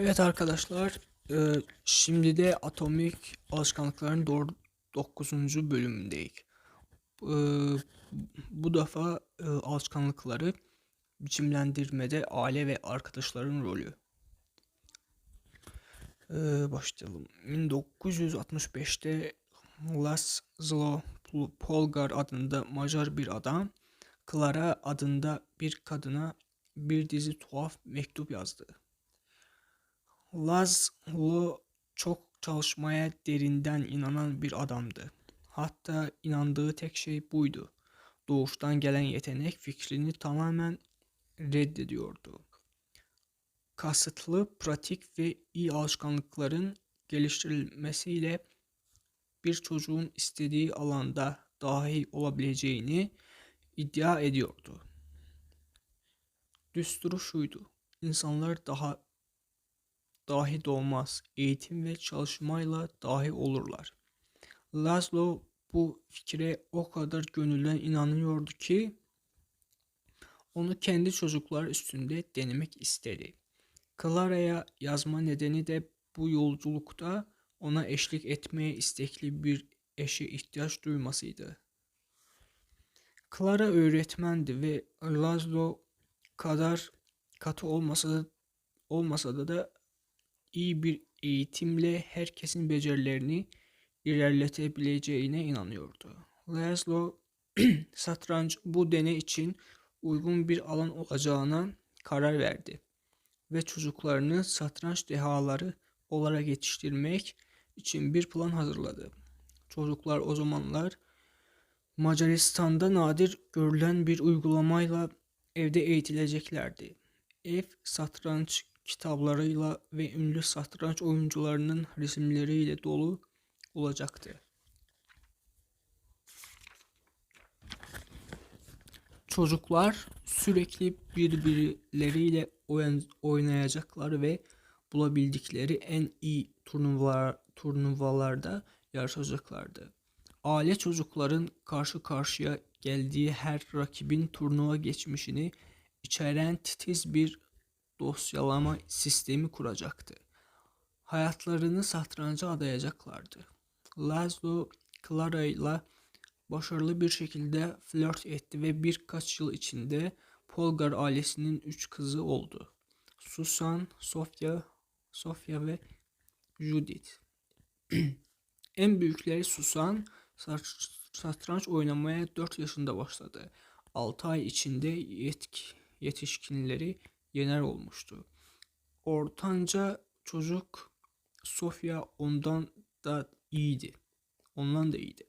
Evet arkadaşlar, e, şimdi de atomik alışkanlıkların 9. bölümündeyiz. E, bu defa e, alışkanlıkları biçimlendirmede aile ve arkadaşların rolü. E, başlayalım. 1965'te Laszlo Polgar adında Macar bir adam, Clara adında bir kadına bir dizi tuhaf mektup yazdı. Laszlo çok çalışmaya derinden inanan bir adamdı. Hatta inandığı tek şey buydu. Doğuştan gelen yetenek fikrini tamamen reddediyordu. Kasıtlı, pratik ve iyi alışkanlıkların geliştirilmesiyle bir çocuğun istediği alanda dahi olabileceğini iddia ediyordu. Düsturu şuydu. İnsanlar daha dahi doğmaz, eğitim ve çalışmayla dahi olurlar. Laszlo bu fikre o kadar gönülden inanıyordu ki onu kendi çocuklar üstünde denemek istedi. Clara'ya yazma nedeni de bu yolculukta ona eşlik etmeye istekli bir eşe ihtiyaç duymasıydı. Clara öğretmendi ve Laszlo kadar katı olmasa da, olmasa da, da iyi bir eğitimle herkesin becerilerini ilerletebileceğine inanıyordu. Laszlo satranç bu deney için uygun bir alan olacağına karar verdi ve çocuklarını satranç dehaları olarak yetiştirmek için bir plan hazırladı. Çocuklar o zamanlar Macaristan'da nadir görülen bir uygulamayla evde eğitileceklerdi. Ev satranç kitaplarıyla ve ünlü satranç oyuncularının resimleriyle dolu olacaktı. Çocuklar sürekli birbirleriyle oynayacaklar ve bulabildikleri en iyi turnuvalar, turnuvalarda yarışacaklardı. Aile çocukların karşı karşıya geldiği her rakibin turnuva geçmişini içeren titiz bir dosyalama sistemi kuracaktı. Hayatlarını satranca adayacaklardı. Laszlo Clara ile başarılı bir şekilde flört etti ve birkaç yıl içinde Polgar ailesinin üç kızı oldu. Susan, Sofia, Sofia ve Judith. en büyükleri Susan satranç oynamaya 4 yaşında başladı. 6 ay içinde yetk yetişkinleri yener olmuştu. Ortanca çocuk Sofia ondan da iyiydi. Ondan da iyiydi.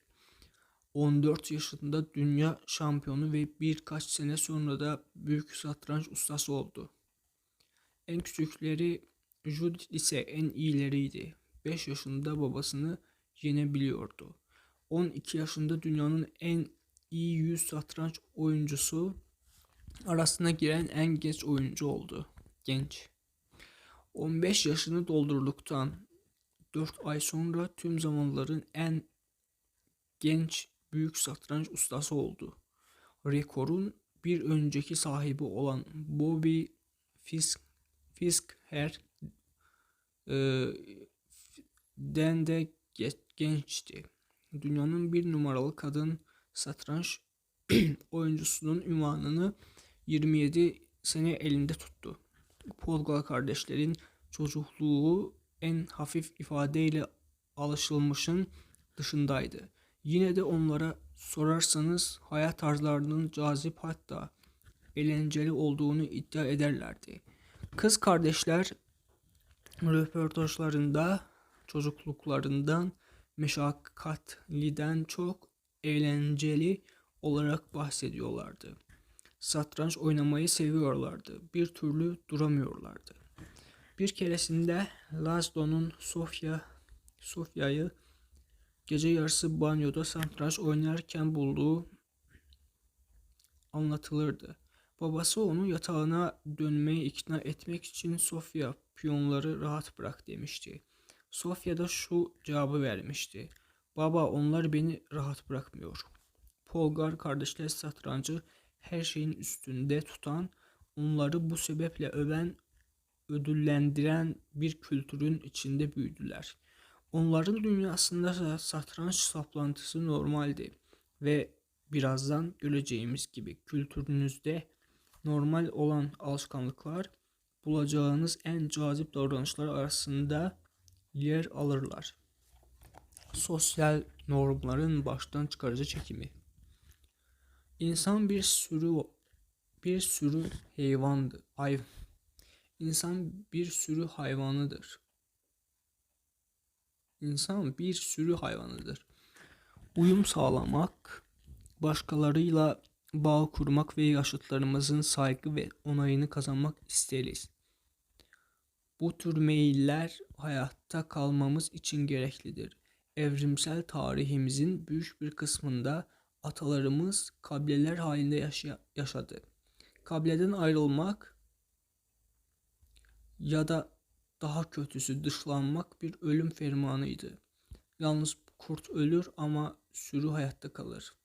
14 yaşında dünya şampiyonu ve birkaç sene sonra da büyük satranç ustası oldu. En küçükleri Judith ise en iyileriydi. 5 yaşında babasını yenebiliyordu. 12 yaşında dünyanın en iyi 100 satranç oyuncusu arasına giren en genç oyuncu oldu. Genç. 15 yaşını doldurduktan 4 ay sonra tüm zamanların en genç büyük satranç ustası oldu. Rekorun bir önceki sahibi olan Bobby Fisk, Fiskher e, den de gençti. Dünyanın bir numaralı kadın satranç oyuncusunun ünvanını 27 sene elinde tuttu. Polga kardeşlerin çocukluğu en hafif ifadeyle alışılmışın dışındaydı. Yine de onlara sorarsanız hayat tarzlarının cazip hatta eğlenceli olduğunu iddia ederlerdi. Kız kardeşler röportajlarında çocukluklarından meşakkatliden çok eğlenceli olarak bahsediyorlardı. Satranç oynamayı seviyorlardı. Bir türlü duramıyorlardı. Bir keresinde Laszlo'nun Sofya Sofya'yı gece yarısı banyoda satranç oynarken bulduğu anlatılırdı. Babası onu yatağına dönmeye ikna etmek için Sofya piyonları rahat bırak demişti. Sofya da şu cevabı vermişti. Baba onlar beni rahat bırakmıyor. Polgar kardeşler satrancı her şeyin üstünde tutan, onları bu sebeple öven ödüllendiren bir kültürün içinde büyüdüler. Onların dünyasında da satranç saplantısı normaldi ve birazdan göreceğimiz gibi kültürünüzde normal olan alışkanlıklar bulacağınız en cazip davranışlar arasında yer alırlar. Sosyal normların baştan çıkarıcı çekimi. İnsan bir sürü bir sürü hayvandır. Hay İnsan bir sürü hayvanıdır. İnsan bir sürü hayvanıdır. Uyum sağlamak, başkalarıyla bağ kurmak ve yaşıtlarımızın saygı ve onayını kazanmak isteriz. Bu tür meyiller hayatta kalmamız için gereklidir. Evrimsel tarihimizin büyük bir kısmında atalarımız kabileler halinde yaşa yaşadı. Kabileden ayrılmak ya da daha kötüsü dışlanmak bir ölüm fermanıydı. Yalnız kurt ölür ama sürü hayatta kalır.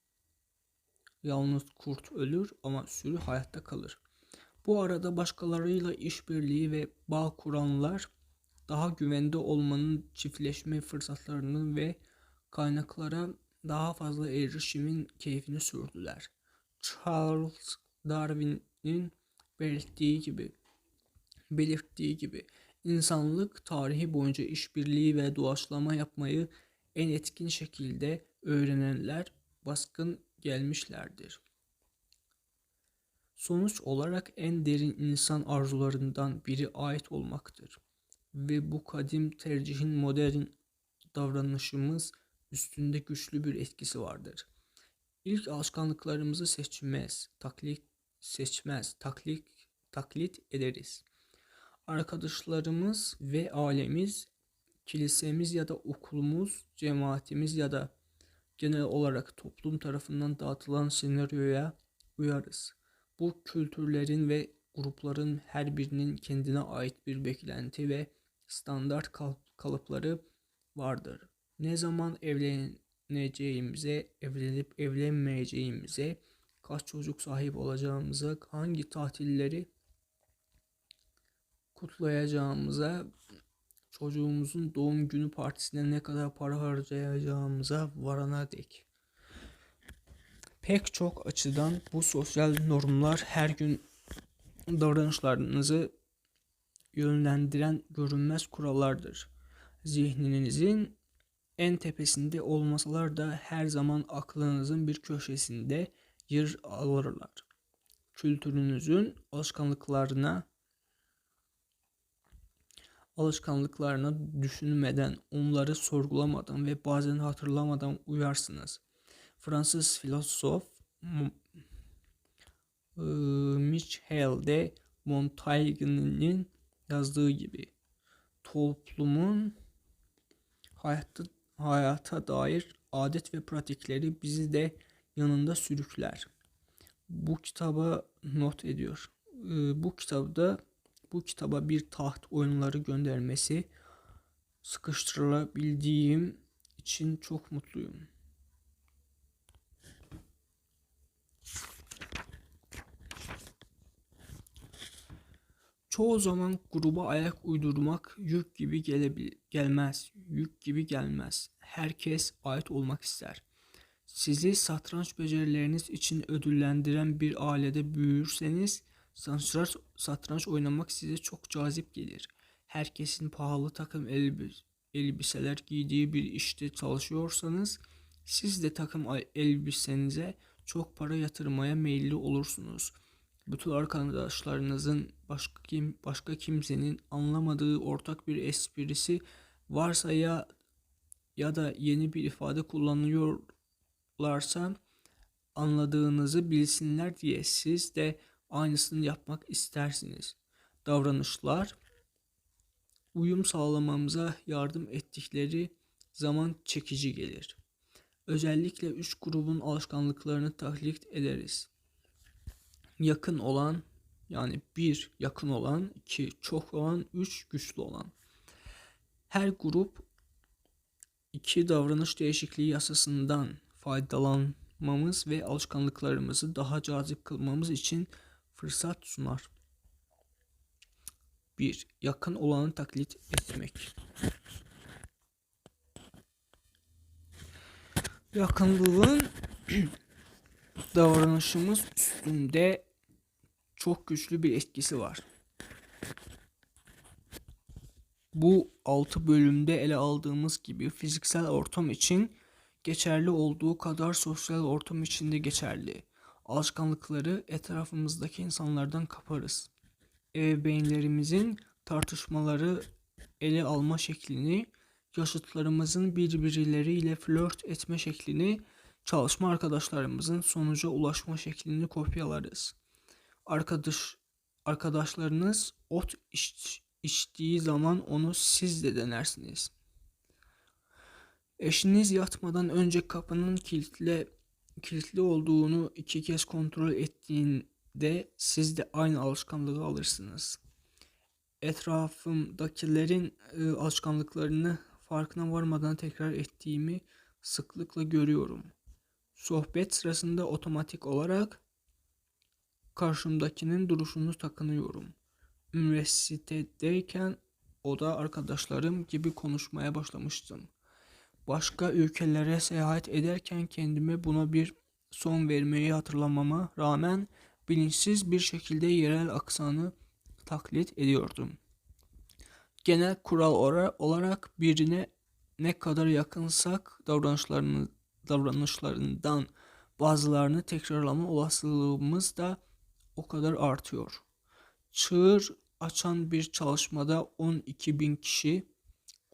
Yalnız kurt ölür ama sürü hayatta kalır. Bu arada başkalarıyla işbirliği ve bağ kuranlar daha güvende olmanın çiftleşme fırsatlarının ve kaynaklara daha fazla erişimin keyfini sürdüler. Charles Darwin'in belirttiği gibi belirttiği gibi insanlık tarihi boyunca işbirliği ve doğaçlama yapmayı en etkin şekilde öğrenenler baskın gelmişlerdir. Sonuç olarak en derin insan arzularından biri ait olmaktır. Ve bu kadim tercihin modern davranışımız üstünde güçlü bir etkisi vardır. İlk alışkanlıklarımızı seçmez, taklit seçmez, taklit taklit ederiz. Arkadaşlarımız ve ailemiz, kilisemiz ya da okulumuz, cemaatimiz ya da genel olarak toplum tarafından dağıtılan senaryoya uyarız. Bu kültürlerin ve grupların her birinin kendine ait bir beklenti ve standart kalıpları vardır. Ne zaman evleneceğimize, evlenip evlenmeyeceğimize, kaç çocuk sahip olacağımıza, hangi tatilleri kutlayacağımıza, çocuğumuzun doğum günü partisine ne kadar para harcayacağımıza varana dek. Pek çok açıdan bu sosyal normlar her gün davranışlarınızı yönlendiren görünmez kurallardır. Zihninizin en tepesinde olmasalar da her zaman aklınızın bir köşesinde yer alırlar. Kültürünüzün alışkanlıklarına alışkanlıklarını düşünmeden, onları sorgulamadan ve bazen hatırlamadan uyarsınız. Fransız filozof e, Michel de Montaigne'nin yazdığı gibi toplumun hayatta, hayata dair adet ve pratikleri bizi de yanında sürükler. Bu kitaba not ediyor. E, bu kitapta bu kitaba bir taht oyunları göndermesi sıkıştırılabildiğim için çok mutluyum. Çoğu zaman gruba ayak uydurmak yük gibi gelebil gelmez. Yük gibi gelmez. Herkes ait olmak ister. Sizi satranç becerileriniz için ödüllendiren bir ailede büyürseniz Satranç, satranç oynamak size çok cazip gelir. Herkesin pahalı takım elbis elbiseler giydiği bir işte çalışıyorsanız siz de takım elbisenize çok para yatırmaya meyilli olursunuz. Bütün arkadaşlarınızın başka kim başka kimsenin anlamadığı ortak bir esprisi varsa ya ya da yeni bir ifade kullanıyorlarsa anladığınızı bilsinler diye siz de aynısını yapmak istersiniz. Davranışlar uyum sağlamamıza yardım ettikleri zaman çekici gelir. Özellikle üç grubun alışkanlıklarını taklit ederiz. Yakın olan yani bir yakın olan, iki çok olan, üç güçlü olan. Her grup iki davranış değişikliği yasasından faydalanmamız ve alışkanlıklarımızı daha cazip kılmamız için fırsat sunar. 1. Yakın olanı taklit etmek. Yakınlığın davranışımız üstünde çok güçlü bir etkisi var. Bu 6 bölümde ele aldığımız gibi fiziksel ortam için geçerli olduğu kadar sosyal ortam için de geçerli. Alışkanlıkları etrafımızdaki insanlardan kaparız. Ebeveynlerimizin tartışmaları ele alma şeklini, yaşıtlarımızın birbirleriyle flört etme şeklini, çalışma arkadaşlarımızın sonuca ulaşma şeklini kopyalarız. Arkadaş arkadaşlarınız ot iç, içtiği zaman onu siz de denersiniz. Eşiniz yatmadan önce kapının kilitle kilitli olduğunu iki kez kontrol ettiğinde siz de aynı alışkanlığı alırsınız. Etrafımdakilerin e, alışkanlıklarını farkına varmadan tekrar ettiğimi sıklıkla görüyorum. Sohbet sırasında otomatik olarak karşımdakinin duruşunu takınıyorum. Üniversitedeyken o da arkadaşlarım gibi konuşmaya başlamıştım. Başka ülkelere seyahat ederken kendime buna bir son vermeyi hatırlamama rağmen bilinçsiz bir şekilde yerel aksanı taklit ediyordum. Genel kural olarak birine ne kadar yakınsak davranışlarını, davranışlarından bazılarını tekrarlama olasılığımız da o kadar artıyor. Çığır açan bir çalışmada 12 bin kişi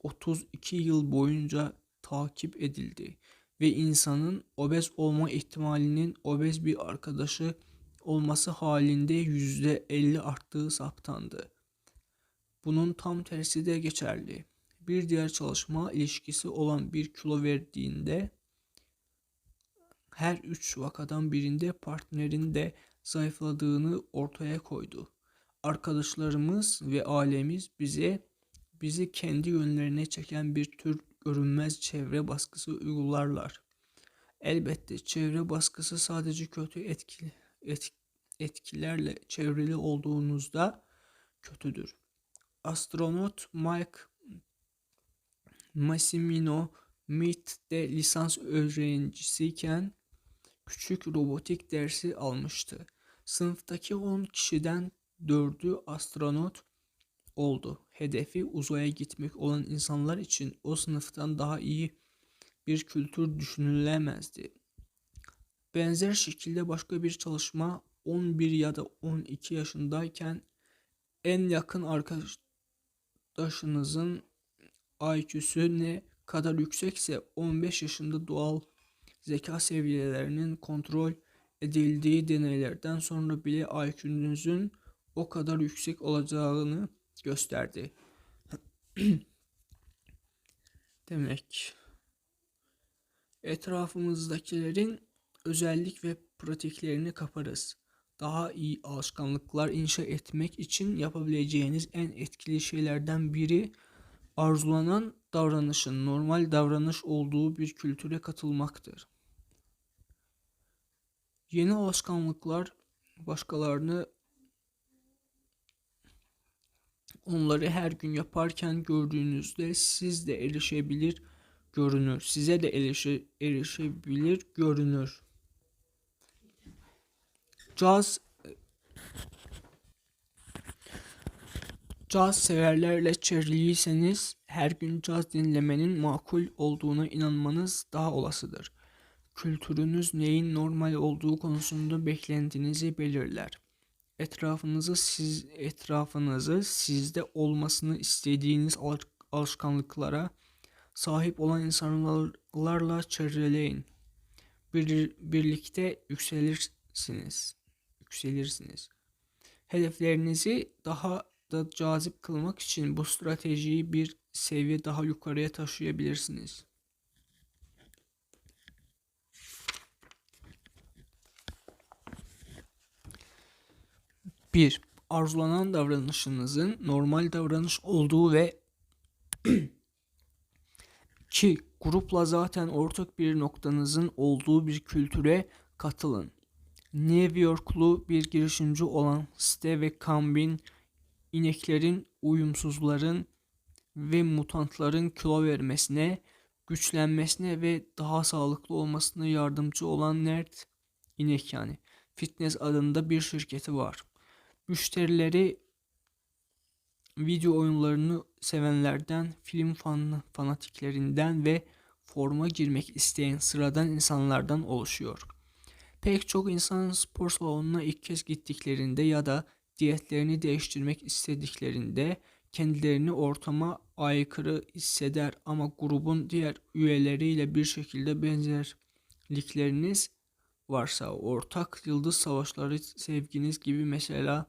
32 yıl boyunca takip edildi ve insanın obez olma ihtimalinin obez bir arkadaşı olması halinde %50 arttığı saptandı. Bunun tam tersi de geçerli. Bir diğer çalışma ilişkisi olan bir kilo verdiğinde her üç vakadan birinde partnerin de zayıfladığını ortaya koydu. Arkadaşlarımız ve ailemiz bize bizi kendi yönlerine çeken bir tür görünmez çevre baskısı uygularlar. Elbette çevre baskısı sadece kötü etkili, et, etkilerle çevrili olduğunuzda kötüdür. Astronot Mike Massimino MIT'de lisans öğrencisiyken küçük robotik dersi almıştı. Sınıftaki 10 kişiden 4'ü astronot oldu. Hedefi uzaya gitmek olan insanlar için o sınıftan daha iyi bir kültür düşünülemezdi. Benzer şekilde başka bir çalışma 11 ya da 12 yaşındayken en yakın arkadaşınızın IQ'su ne kadar yüksekse 15 yaşında doğal zeka seviyelerinin kontrol edildiği deneylerden sonra bile IQ'nuzun o kadar yüksek olacağını gösterdi. Demek etrafımızdakilerin özellik ve pratiklerini kaparız. Daha iyi alışkanlıklar inşa etmek için yapabileceğiniz en etkili şeylerden biri arzulanan davranışın normal davranış olduğu bir kültüre katılmaktır. Yeni alışkanlıklar başkalarını onları her gün yaparken gördüğünüzde siz de erişebilir görünür. Size de erişe, erişebilir görünür. Caz Caz severlerle çevriliyseniz her gün caz dinlemenin makul olduğuna inanmanız daha olasıdır. Kültürünüz neyin normal olduğu konusunda beklentinizi belirler. Etrafınızı siz etrafınızı sizde olmasını istediğiniz alışkanlıklara sahip olan insanlarla çevreleyin. Bir, birlikte yükselirsiniz. Yükselirsiniz. Hedeflerinizi daha da cazip kılmak için bu stratejiyi bir seviye daha yukarıya taşıyabilirsiniz. Bir, arzulanan davranışınızın normal davranış olduğu ve ki grupla zaten ortak bir noktanızın olduğu bir kültüre katılın. New Yorklu bir girişimci olan Steve Kambin ineklerin uyumsuzların ve mutantların kilo vermesine, güçlenmesine ve daha sağlıklı olmasına yardımcı olan Nerd inek yani Fitness adında bir şirketi var. Müşterileri video oyunlarını sevenlerden, film fan, fanatiklerinden ve forma girmek isteyen sıradan insanlardan oluşuyor. Pek çok insan spor salonuna ilk kez gittiklerinde ya da diyetlerini değiştirmek istediklerinde kendilerini ortama aykırı hisseder ama grubun diğer üyeleriyle bir şekilde benzerlikleriniz varsa ortak yıldız savaşları sevginiz gibi mesela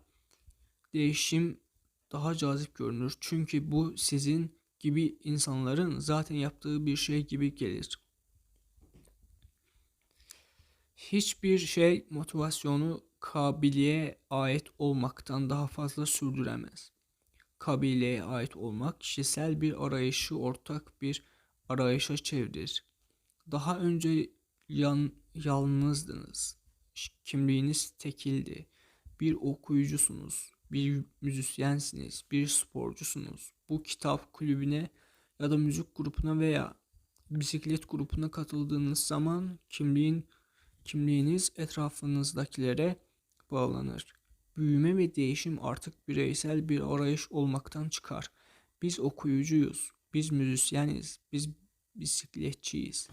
değişim daha cazip görünür. Çünkü bu sizin gibi insanların zaten yaptığı bir şey gibi gelir. Hiçbir şey motivasyonu kabiliğe ait olmaktan daha fazla sürdüremez. Kabileye ait olmak kişisel bir arayışı ortak bir arayışa çevirir. Daha önce yan, yalnızdınız. Kimliğiniz tekildi. Bir okuyucusunuz, bir müzisyensiniz, bir sporcusunuz. Bu kitap kulübüne ya da müzik grubuna veya bisiklet grubuna katıldığınız zaman kimliğin kimliğiniz etrafınızdakilere bağlanır. Büyüme ve değişim artık bireysel bir arayış olmaktan çıkar. Biz okuyucuyuz, biz müzisyeniz, biz bisikletçiyiz.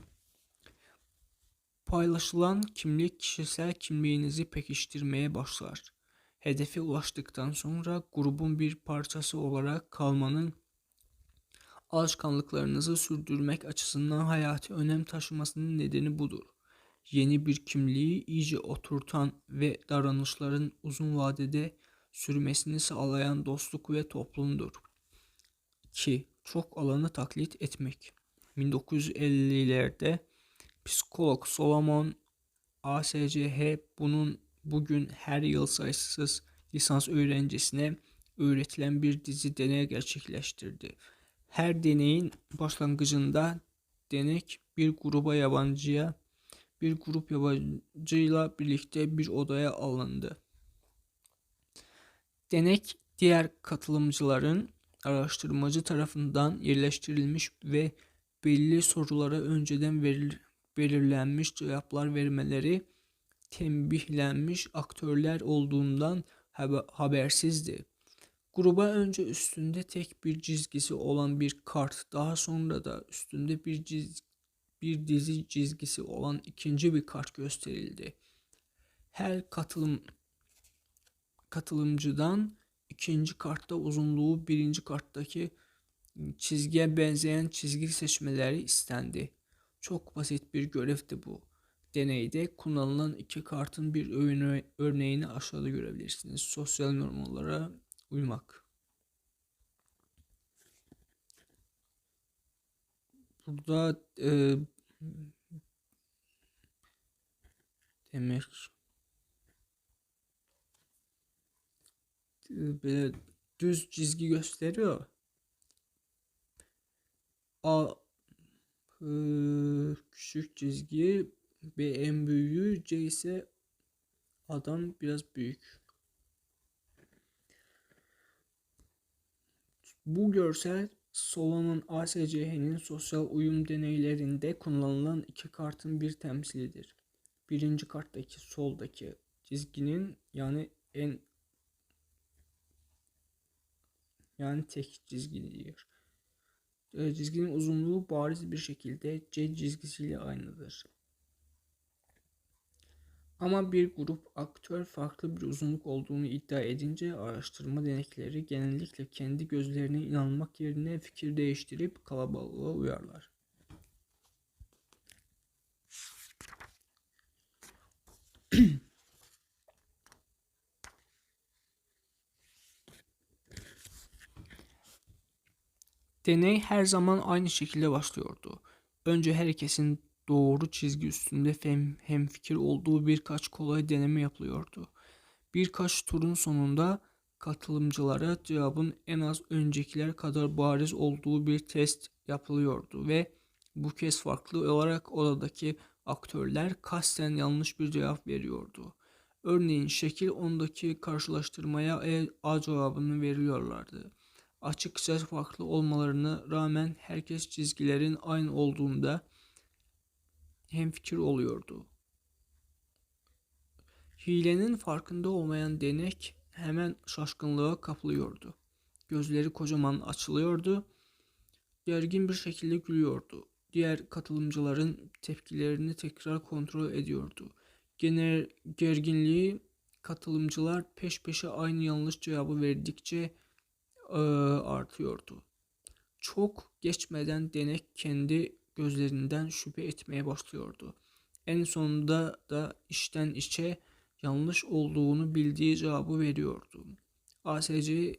Paylaşılan kimlik kişisel kimliğinizi pekiştirmeye başlar. Hedefe ulaştıktan sonra grubun bir parçası olarak kalmanın alışkanlıklarınızı sürdürmek açısından hayati önem taşımasının nedeni budur. Yeni bir kimliği iyice oturtan ve davranışların uzun vadede sürmesini sağlayan dostluk ve toplumdur. 2. Çok alanı taklit etmek. 1950'lerde psikolog Solomon ASCH bunun bugün her yıl sayısız lisans öğrencisine öğretilen bir dizi deney gerçekleştirdi. Her deneyin başlangıcında denek bir gruba yabancıya bir grup yabancıyla birlikte bir odaya alındı. Denek diğer katılımcıların araştırmacı tarafından yerleştirilmiş ve belli sorulara önceden verilir, belirlenmiş cevaplar vermeleri tembihlenmiş aktörler olduğundan habersizdi. Gruba önce üstünde tek bir çizgisi olan bir kart, daha sonra da üstünde bir bir dizi çizgisi olan ikinci bir kart gösterildi. Her katılım katılımcıdan ikinci kartta uzunluğu birinci karttaki çizgiye benzeyen çizgi seçmeleri istendi. Çok basit bir görevdi bu. Deneyde kullanılan iki kartın bir örneğini aşağıda görebilirsiniz. Sosyal normlara uymak. Burada e, demek e, böyle düz çizgi gösteriyor. A e, küçük çizgi B en büyüğü C ise adam biraz büyük. Bu görsel Solomon ASCH'nin sosyal uyum deneylerinde kullanılan iki kartın bir temsilidir. Birinci karttaki soldaki çizginin yani en yani tek çizgi diyor. Ee, çizginin uzunluğu bariz bir şekilde C çizgisiyle aynıdır. Ama bir grup aktör farklı bir uzunluk olduğunu iddia edince araştırma denekleri genellikle kendi gözlerine inanmak yerine fikir değiştirip kalabalığa uyarlar. Deney her zaman aynı şekilde başlıyordu. Önce herkesin doğru çizgi üstünde hem hemfikir olduğu birkaç kolay deneme yapılıyordu. Birkaç turun sonunda katılımcılara cevabın en az öncekiler kadar bariz olduğu bir test yapılıyordu ve bu kez farklı olarak odadaki aktörler kasten yanlış bir cevap veriyordu. Örneğin şekil 10'daki karşılaştırmaya E, A cevabını veriyorlardı. Açıkça farklı olmalarına rağmen herkes çizgilerin aynı olduğunda hemfikir oluyordu. Hilenin farkında olmayan denek hemen şaşkınlığa kapılıyordu. Gözleri kocaman açılıyordu. Gergin bir şekilde gülüyordu. Diğer katılımcıların tepkilerini tekrar kontrol ediyordu. Genel gerginliği katılımcılar peş peşe aynı yanlış cevabı verdikçe e, artıyordu. Çok geçmeden denek kendi gözlerinden şüphe etmeye başlıyordu. En sonunda da işten içe yanlış olduğunu bildiği cevabı veriyordu. ASC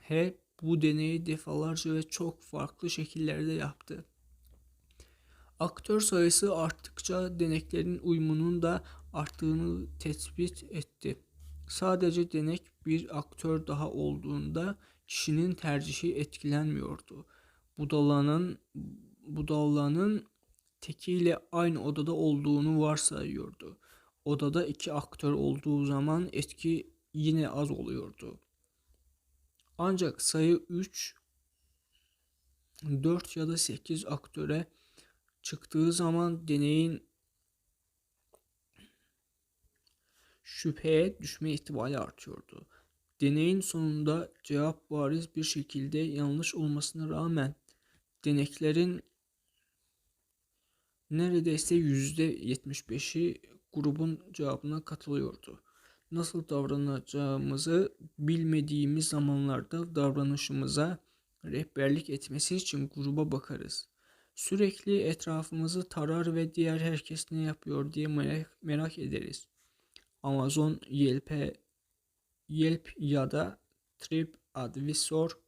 hep bu deneyi defalarca ve çok farklı şekillerde yaptı. Aktör sayısı arttıkça deneklerin uyumunun da arttığını tespit etti. Sadece denek bir aktör daha olduğunda kişinin tercihi etkilenmiyordu. Budalanın Budalanın tekiyle aynı odada olduğunu varsayıyordu. Odada iki aktör olduğu zaman etki yine az oluyordu. Ancak sayı 3, 4 ya da 8 aktöre çıktığı zaman deneyin şüpheye düşme ihtimali artıyordu. Deneyin sonunda cevap bariz bir şekilde yanlış olmasına rağmen deneklerin neredeyse yüzde 75'i grubun cevabına katılıyordu. Nasıl davranacağımızı bilmediğimiz zamanlarda davranışımıza rehberlik etmesi için gruba bakarız. Sürekli etrafımızı tarar ve diğer herkes ne yapıyor diye merak, ederiz. Amazon, Yelp, Yelp ya da TripAdvisor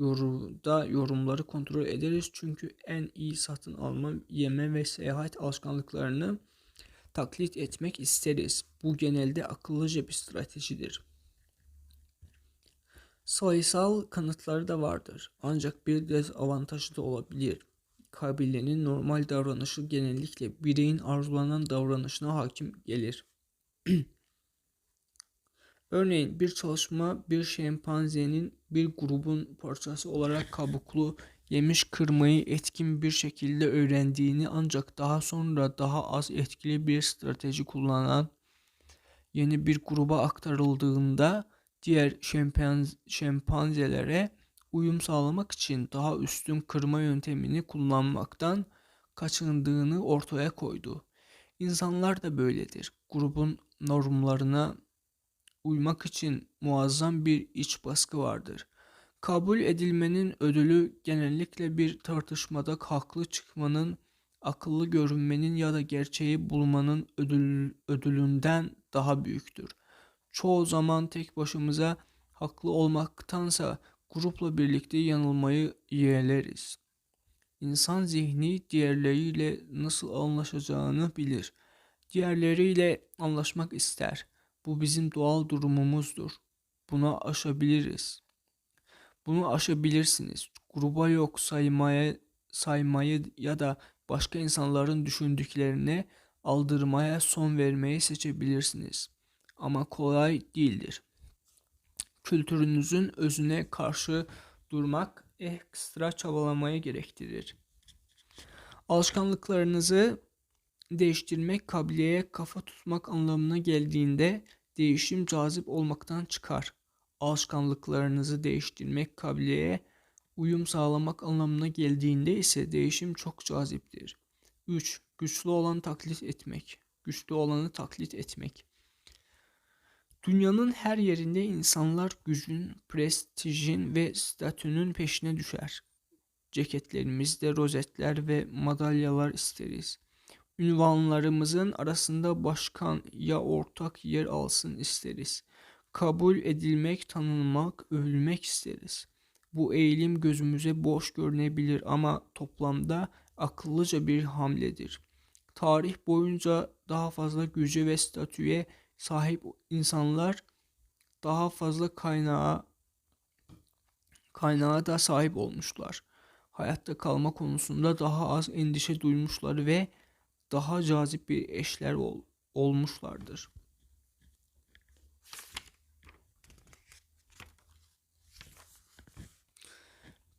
yorumda yorumları kontrol ederiz. Çünkü en iyi satın alma, yeme ve seyahat alışkanlıklarını taklit etmek isteriz. Bu genelde akıllıca bir stratejidir. Sayısal kanıtları da vardır. Ancak bir dezavantajı da olabilir. Kabilenin normal davranışı genellikle bireyin arzulanan davranışına hakim gelir. Örneğin bir çalışma bir şempanzenin bir grubun parçası olarak kabuklu yemiş kırmayı etkin bir şekilde öğrendiğini ancak daha sonra daha az etkili bir strateji kullanan yeni bir gruba aktarıldığında diğer şempanz şempanzelere uyum sağlamak için daha üstün kırma yöntemini kullanmaktan kaçındığını ortaya koydu. İnsanlar da böyledir. Grubun normlarına uymak için muazzam bir iç baskı vardır. Kabul edilmenin ödülü genellikle bir tartışmada haklı çıkmanın, akıllı görünmenin ya da gerçeği bulmanın ödül, ödülünden daha büyüktür. Çoğu zaman tek başımıza haklı olmaktansa grupla birlikte yanılmayı yeğleriz. İnsan zihni diğerleriyle nasıl anlaşacağını bilir. Diğerleriyle anlaşmak ister. Bu bizim doğal durumumuzdur. Buna aşabiliriz. Bunu aşabilirsiniz. Gruba yok saymaya saymayı ya da başka insanların düşündüklerine aldırmaya son vermeyi seçebilirsiniz. Ama kolay değildir. Kültürünüzün özüne karşı durmak ekstra çabalamayı gerektirir. Alışkanlıklarınızı değiştirmek kabileye kafa tutmak anlamına geldiğinde değişim cazip olmaktan çıkar. Alışkanlıklarınızı değiştirmek kabileye uyum sağlamak anlamına geldiğinde ise değişim çok caziptir. 3. Güçlü olan taklit etmek. Güçlü olanı taklit etmek. Dünyanın her yerinde insanlar gücün, prestijin ve statünün peşine düşer. Ceketlerimizde rozetler ve madalyalar isteriz. Ünvanlarımızın arasında başkan ya ortak yer alsın isteriz. Kabul edilmek, tanınmak, övülmek isteriz. Bu eğilim gözümüze boş görünebilir ama toplamda akıllıca bir hamledir. Tarih boyunca daha fazla güce ve statüye sahip insanlar daha fazla kaynağa kaynağa da sahip olmuşlar. Hayatta kalma konusunda daha az endişe duymuşlar ve daha cazip bir eşler ol, olmuşlardır.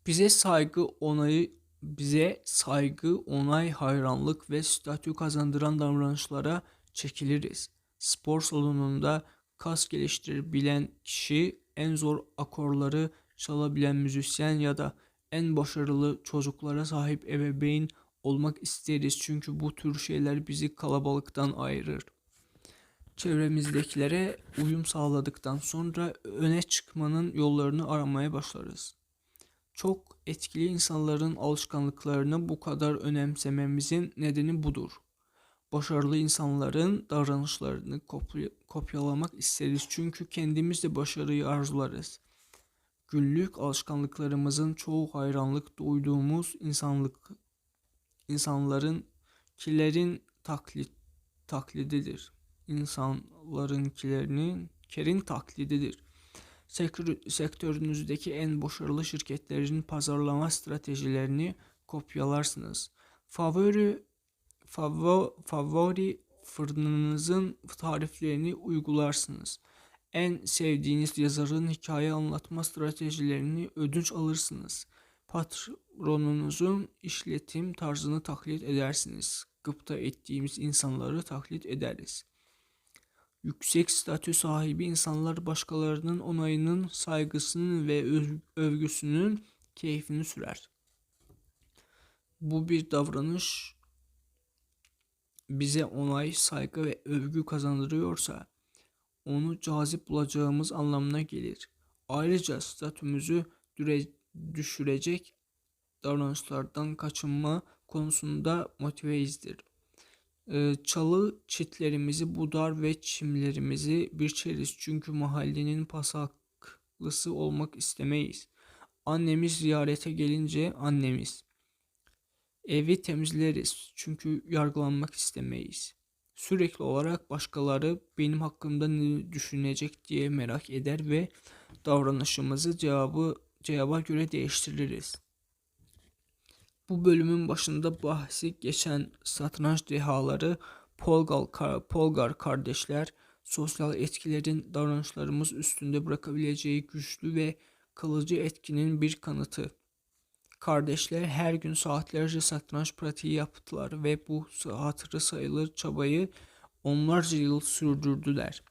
Bize saygı, onayı, bize saygı, onay, hayranlık ve statü kazandıran davranışlara çekiliriz. Spor salonunda kas geliştirebilen kişi, en zor akorları çalabilen müzisyen ya da en başarılı çocuklara sahip ebeveyn olmak isteriz. Çünkü bu tür şeyler bizi kalabalıktan ayırır. Çevremizdekilere uyum sağladıktan sonra öne çıkmanın yollarını aramaya başlarız. Çok etkili insanların alışkanlıklarını bu kadar önemsememizin nedeni budur. Başarılı insanların davranışlarını kopya kopyalamak isteriz çünkü kendimiz de başarıyı arzularız. Günlük alışkanlıklarımızın çoğu hayranlık duyduğumuz insanlık insanların kilerin taklit taklididir. İnsanlarınkilerinin kerin taklididir. Sektör, sektörünüzdeki en başarılı şirketlerin pazarlama stratejilerini kopyalarsınız. Favori favori, favori fırınınızın tariflerini uygularsınız. En sevdiğiniz yazarın hikaye anlatma stratejilerini ödünç alırsınız. Patronunuzun işletim tarzını taklit edersiniz. Gıpta ettiğimiz insanları taklit ederiz. Yüksek statü sahibi insanlar başkalarının onayının, saygısının ve övgüsünün keyfini sürer. Bu bir davranış bize onay, saygı ve övgü kazandırıyorsa onu cazip bulacağımız anlamına gelir. Ayrıca statümüzü düşürecek davranışlardan kaçınma konusunda motiveyizdir. Ee, çalı çitlerimizi budar ve çimlerimizi biçeriz çünkü mahallenin pasaklısı olmak istemeyiz. Annemiz ziyarete gelince annemiz. Evi temizleriz çünkü yargılanmak istemeyiz. Sürekli olarak başkaları benim hakkımda ne düşünecek diye merak eder ve davranışımızı cevabı cevaba göre değiştiririz. Bu bölümün başında bahsi geçen satranç dehaları Polgar, Polgar kardeşler sosyal etkilerin davranışlarımız üstünde bırakabileceği güçlü ve kalıcı etkinin bir kanıtı. Kardeşler her gün saatlerce satranç pratiği yaptılar ve bu hatırı sayılır çabayı onlarca yıl sürdürdüler.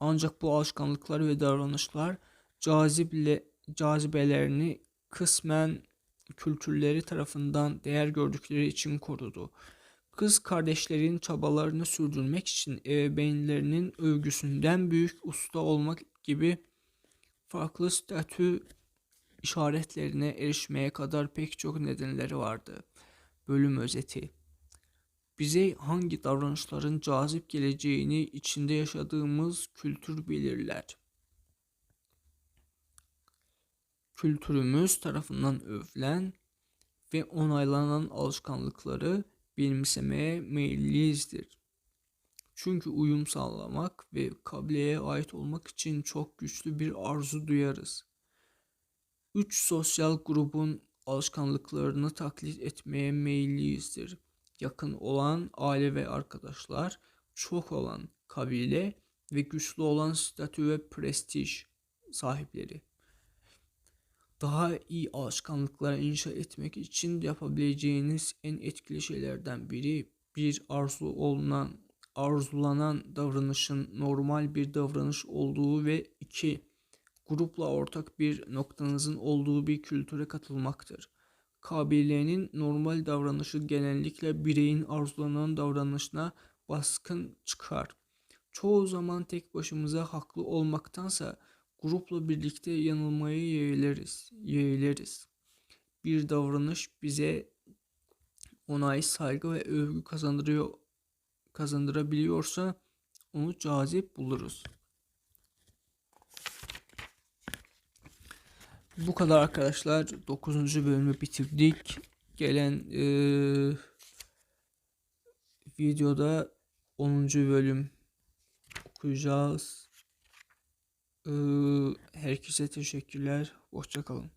Ancak bu alışkanlıklar ve davranışlar cazible, cazibelerini kısmen kültürleri tarafından değer gördükleri için korudu. Kız kardeşlerin çabalarını sürdürmek için ebeveynlerinin övgüsünden büyük usta olmak gibi farklı statü işaretlerine erişmeye kadar pek çok nedenleri vardı. Bölüm özeti bize hangi davranışların cazip geleceğini içinde yaşadığımız kültür belirler. Kültürümüz tarafından övülen ve onaylanan alışkanlıkları benimsemeye meyilliyizdir. Çünkü uyum sağlamak ve kabileye ait olmak için çok güçlü bir arzu duyarız. Üç sosyal grubun alışkanlıklarını taklit etmeye meyilliyizdir. Yakın olan aile ve arkadaşlar, çok olan kabile ve güçlü olan statü ve prestij sahipleri. Daha iyi alışkanlıklar inşa etmek için yapabileceğiniz en etkili şeylerden biri bir arzu olunan arzulanan davranışın normal bir davranış olduğu ve iki grupla ortak bir noktanızın olduğu bir kültüre katılmaktır. Kabilenin normal davranışı genellikle bireyin arzulanan davranışına baskın çıkar. Çoğu zaman tek başımıza haklı olmaktansa grupla birlikte yanılmayı yeğleriz. yeğleriz. Bir davranış bize onay, saygı ve övgü kazandırıyor kazandırabiliyorsa onu cazip buluruz. Bu kadar arkadaşlar. 9. bölümü bitirdik. Gelen e, videoda 10. bölüm okuyacağız. E, herkese teşekkürler. Hoşçakalın.